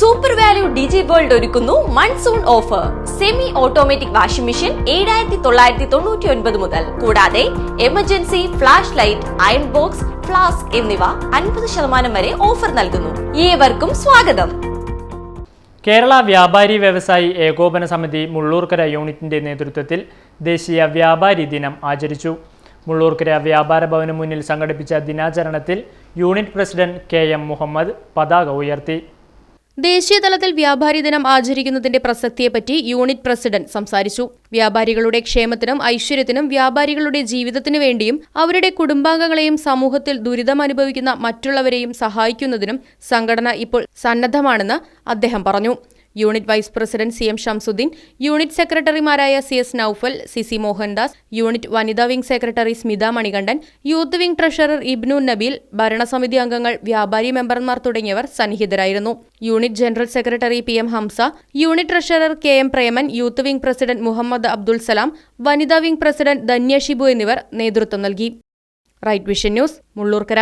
Super value ഡിജി world ഒരുക്കുന്നു monsoon offer semi automatic washing machine ഏഴായിരത്തി തൊള്ളായിരത്തി തൊണ്ണൂറ്റി ഒൻപത് മുതൽ. കൂടാതെ emergency flash light iron box flask എന്നിവ അൻപത് ശതമാനം വരെ ഓഫർ നൽകുന്നു. ഏവർക്കും സ്വാഗതം. കേരള വ്യാപാരി വ്യവസായി ഏകോപന സമിതി മുള്ളൂർക്കര യൂണിറ്റിന്റെ നേതൃത്വത്തിൽ ദേശീയ വ്യാപാരി ദിനം ആചരിച്ചു. മുള്ളൂർക്കര വ്യാപാര ഭവന് മുന്നിൽ സംഘടിപ്പിച്ച ദിനാചരണത്തിൽ unit president K M Muhammad പതാക ഉയർത്തി. ദേശീയതലത്തിൽ വ്യാപാരി ദിനം ആചരിക്കുന്നതിന്റെ പ്രസക്തിയെപ്പറ്റി യൂണിറ്റ് പ്രസിഡന്റ് സംസാരിച്ചു. വ്യാപാരികളുടെ ക്ഷേമത്തിനും ഐശ്വര്യത്തിനും വ്യാപാരികളുടെ ജീവിതത്തിനു വേണ്ടിയും അവരുടെ കുടുംബാംഗങ്ങളെയും സമൂഹത്തിൽ ദുരിതമനുഭവിക്കുന്ന മറ്റുള്ളവരെയും സഹായിക്കുന്നതിനും സംഘടന ഇപ്പോൾ സന്നദ്ധമാണെന്ന് അദ്ദേഹം പറഞ്ഞു. Unit vice president C M Shamsuddin unit സെക്രട്ടറിമാരായ C S Noufal C C Mohandas unit വനിതാ wing secretary Smitha Manikandan youth wing treasurer Ibnu Nabeel ഭരണസമിതി അംഗങ്ങൾ വ്യാപാരി മെമ്പർമാർ തുടങ്ങിയവർ സന്നിഹിതരായിരുന്നു. Unit general secretary P M Hamsa unit treasurer K M Preman youth wing president Muhammad Abdul Salam വനിതാ wing president Dhanya Shibu എന്നിവർ നേതൃത്വം നൽകി. Right vision news Mullurkara.